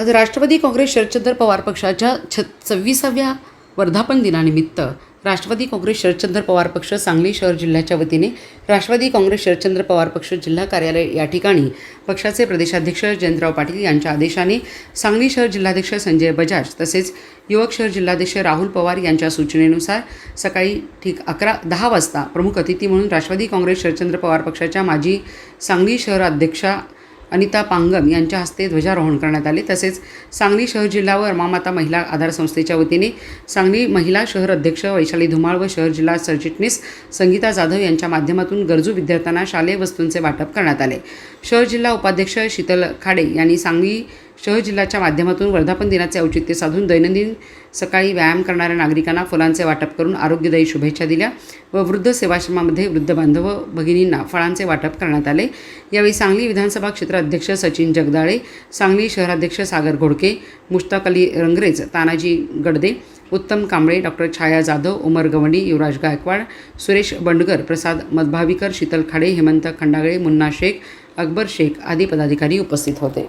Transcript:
आज राष्ट्रवादी काँग्रेस शरदचंद्र पवार पक्षाच्या छ सव्वीसाव्या वर्धापन दिनानिमित्त राष्ट्रवादी काँग्रेस शरदचंद्र पवार पक्ष सांगली शहर जिल्ह्याच्या वतीने राष्ट्रवादी काँग्रेस शरदचंद्र पवार पक्ष जिल्हा कार्यालय या ठिकाणी पक्षाचे प्रदेशाध्यक्ष जयंतराव पाटील यांच्या आदेशाने सांगली शहर जिल्हाध्यक्ष संजय बजाज तसेच युवक शहर जिल्हाध्यक्ष राहुल पवार यांच्या सूचनेनुसार सकाळी ठीक अकरा दहा वाजता प्रमुख अतिथी म्हणून राष्ट्रवादी काँग्रेस शरदचंद्र पवार पक्षाच्या माजी सांगली शहर अध्यक्षा अनिता पांगम यांच्या हस्ते ध्वजारोहण करण्यात आले. तसेच सांगली शहर जिल्हा व रमामाता महिला आधार संस्थेच्या वतीने सांगली महिला शहर अध्यक्ष वैशाली धुमाळ व शहर जिल्हा सरचिटणीस संगीता जाधव यांच्या माध्यमातून गरजू विद्यार्थ्यांना शालेय वस्तूंचे वाटप करण्यात आले. शहर जिल्हा उपाध्यक्ष शीतल खाडे यांनी सांगली शहर जिल्ह्याच्या माध्यमातून वर्धापन दिनाचे औचित्य साधून दैनंदिन सकाळी व्यायाम करणाऱ्या नागरिकांना फुलांचे वाटप करून आरोग्यदायी शुभेच्छा दिल्या व वृद्ध सेवाश्रमामध्ये वृद्ध बांधव भगिनींना फळांचे वाटप करण्यात आले. यावेळी सांगली विधानसभा क्षेत्र अध्यक्ष सचिन जगदाळे सांगली शहराध्यक्ष सागर घोडके मुश्ताक अली रंगरेज तानाजी गडदे उत्तम कांबळे डॉक्टर छाया जाधव उमर गवंडी युवराज गायकवाड सुरेश बंडगर प्रसाद मधभावीकर शीतल खाडे हेमंत खंडागळे मुन्ना शेख अकबर शेख आदी पदाधिकारी उपस्थित होते.